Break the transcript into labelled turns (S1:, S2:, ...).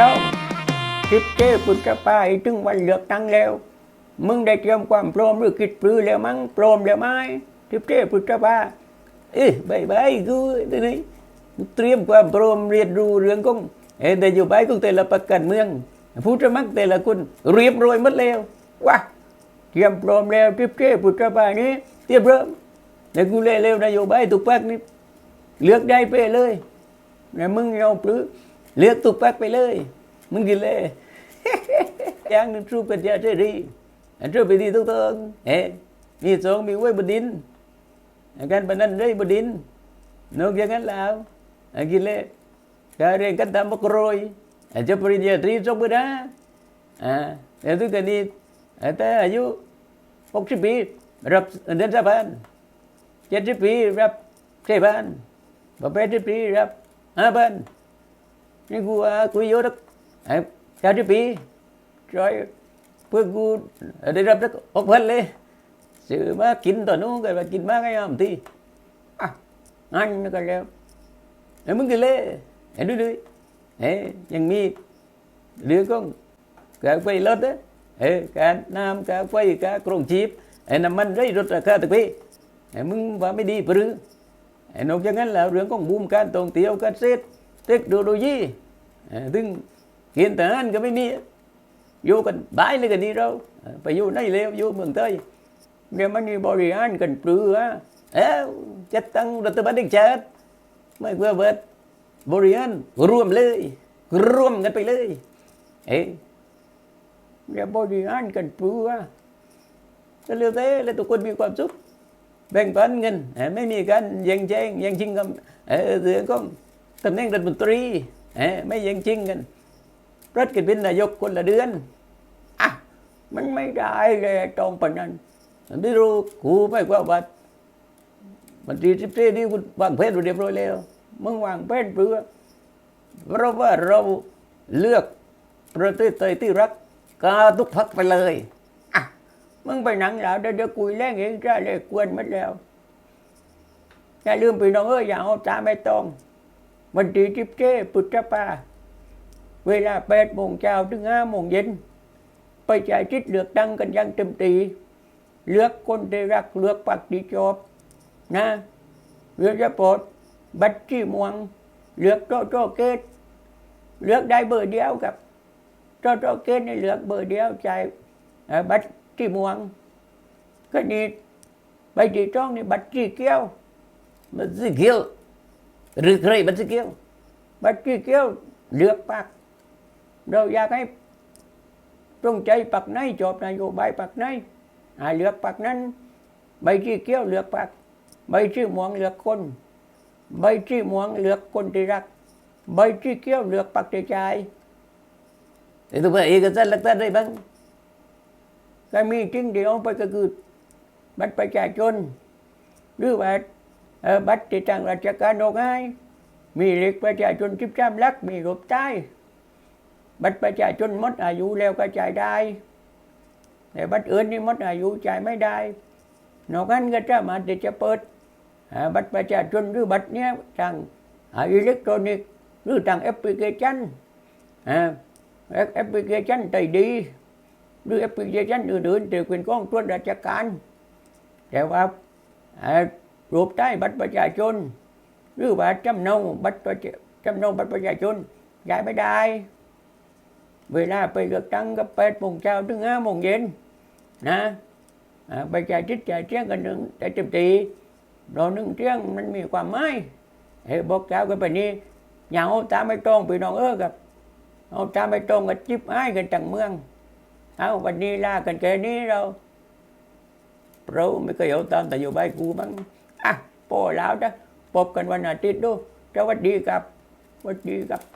S1: ต้องสิบเจ้พุทธปาถึงวันเลือกตั้งแล้ว มึงได้เตรียมความพร้อมหรือคิดปรือแล้วมั้งพร้อมแล้วไหมสิบเจ้พุทธปาเอ้ยบายบายกูตัวนี้เตรียมความพร้อมเรียนรู้เรื่องของเอ็นแต่อยู่ไปของแต่ละประกันเมืองผู้สมัครแต่ละคนเรียบร้อยหมดแล้วว้าเตรียมพร้อมแล้วสิบเจ้พุทธปานี้เตรียมพร้อมแต่กูเล่เร็วนโยบายตุกปักนี่เลือกได้ไปเลยแต่มึงเอาปรือ เลือกตุกปักไปเลย มึงกินเลยย่างหนึงสู้เป็นยาเสรีอันสู้ไปที่ทุกทางเอ๊มีสองมีไว้บดินอาการปนันได้บดินนอกจากนั้นแล้วอันกินเลยการเรียนกันตามบกรอยอาจจะปริญญาตรีสองปีนะอ่าแต่ทุกคนนี้แต่อายุหกสิบปีรับเดือนสะพานเจ็ดสิบปีรับเจ็ดพันแปดสิบปีรับห้าพัน นี่กูว่ากูอายุสักไอ้ชาติปีช่วยเพื่อกูได้รับสักหกพันเลยซื้อมากินตอนนู้นก็มากินมากไอ้ยามทีอะอันนั้นก็แล้วไอ้มึงกินเลยไอ้ดูดูเอ้ยังมีเรื่องของการไปรถนะเอ้การน้ำการไฟการกรงชีพไอ้น้ำมันได้รถราคาตะกี้ไอ้มึงว่าไม่ดีปรือไอ้นอกจากนั้นแล้วเรื่องของบูมการท่องเที่ยวการเซต เทคโนโลยีถึงเห็นแต่อันก็ไม่มีอยู่กันบายเลยกันดีเราไปอยู่ในเลวอยู่เมืองไทยเดี๋ยมันมีบริหารกันปรือฮะเอ้าจัดตั้งรัฐบาลเด็กจัดไม่เพื่อเบิดบริหารรวมเลย รวมกันไปเลย เอ้เดี๋ยบริหารกันปรือฮะก็เร็วเต้แล้วทุกคนมีความสุขแบ่งปันเงินไม่มีการแย่งแย่งแย่งชิงกันเออเรื่องของ ตำแหน่งรัฐมนตรีเอ้ไม่ย่งชิงกันรัฐกิจเป็นนายกคนละเดือนอะมันไม่ได้เลยตรงปานนั้นไม่รู้กูไม่กว่าบัดมันตีสิบสี่นี่กูวางแผนเรียบร้อยแล้วมึงวางแผนเพื่อเพราะว่าเราเลือกประเทศไทยที่รักกาทุกพักไปเลยอะมึงไปหนังแล้วเดี๋ยวเดี๋ยวกุยแรงเองจ้าเลยกวนหมัดแล้วอย่าลืมไปน้องเอ้ยอย่าเอาตาไม่ต้อง มันตีสิบเจ้ปุตตะปาเวลาแปดโมงเช้าถึงห้าโมงเย็น ไปจ่ายชิดเลือกตั้งกันยังเต็มตี เลือกคนที่รักเลือกปักที่ชอบนะเลือกจะปดบัตรที่ม่วง เลือกโตโตเกต เลือกได้เบอร์เดียวกับโตโตเกตนี่เลือกเบอร์เดียวจ่ายบัตรที่ม่วง ก็นี่ใบที่จ้องนี่บัตรที่เกี้ยว
S2: บัตรสีเขียว หรือใครบัตรสีเขียว
S1: บัตรที่เกี้ยวเลือกปักเราอยากให้ตรงใจปักไหนจบนโยบายปักไหนหาเลือกปักนั้น ใบที่เกี้ยวเลือกปัก ใบที่หมวงเลือกคน ใบที่หมวงเลือกคนที่รัก ใบที่เกี้ยวเลือกปักที่ใจ
S2: แต่ตัวเอกสารหลักฐานอะไรบ้าง
S1: ก็มีจริงเดียวไปก็คือบัตรประชาชนหรือว่าเอ่อ บัตรที่ทางราชการออกให้มีเลขประชาชนสิบสามลัก มีรูปใต้บัตรประชาชนมดอายุแล้วก็จ่ายได้ แต่บัตรอื่นนี่มดอายุจ่ายไม่ได้ นอกนั้นก็จะมาที่จะเปิดอ่าบัตรประชาชนหรือบัตรเนี้ยทางอ่าอิเล็กทรอนิกส์หรือทางแอปพลิเคชันอ่าแอปพลิเคชันใจดีหรือแอปพลิเคชันอื่นๆที่เป็นของส่วนราชการ แต่ว่าอ่า รูปใต้บัตรประชาชนหรือว่าจำนองบัตรประจำนองบัตรประชาชนจ่ายไม่ได้ เวลาไปเลือกตั้งก็แปดโมงเช้าถึงห้าโมงเย็นนะไปจ่ายจิตจ่ายเที่ยงกันหนึ่งแต่เต็มตีรอหนึ่งเที่ยงมันมีความหมายเฮ้บอกเช้ากันไปนี้อย่าเอาตาไม่ตรงไปน้องเออกับเอาตาไม่ตรงกับจิบอ้ายกันจังเมือง เอาวันนี้ลากันแค่นี้เราเราไม่เคยเอาตามแต่อยู่ใบกูบ้าง อะพอแล้วจะพบกันวันอาทิตย์ดูสวัสดีครับสวัสดีครับ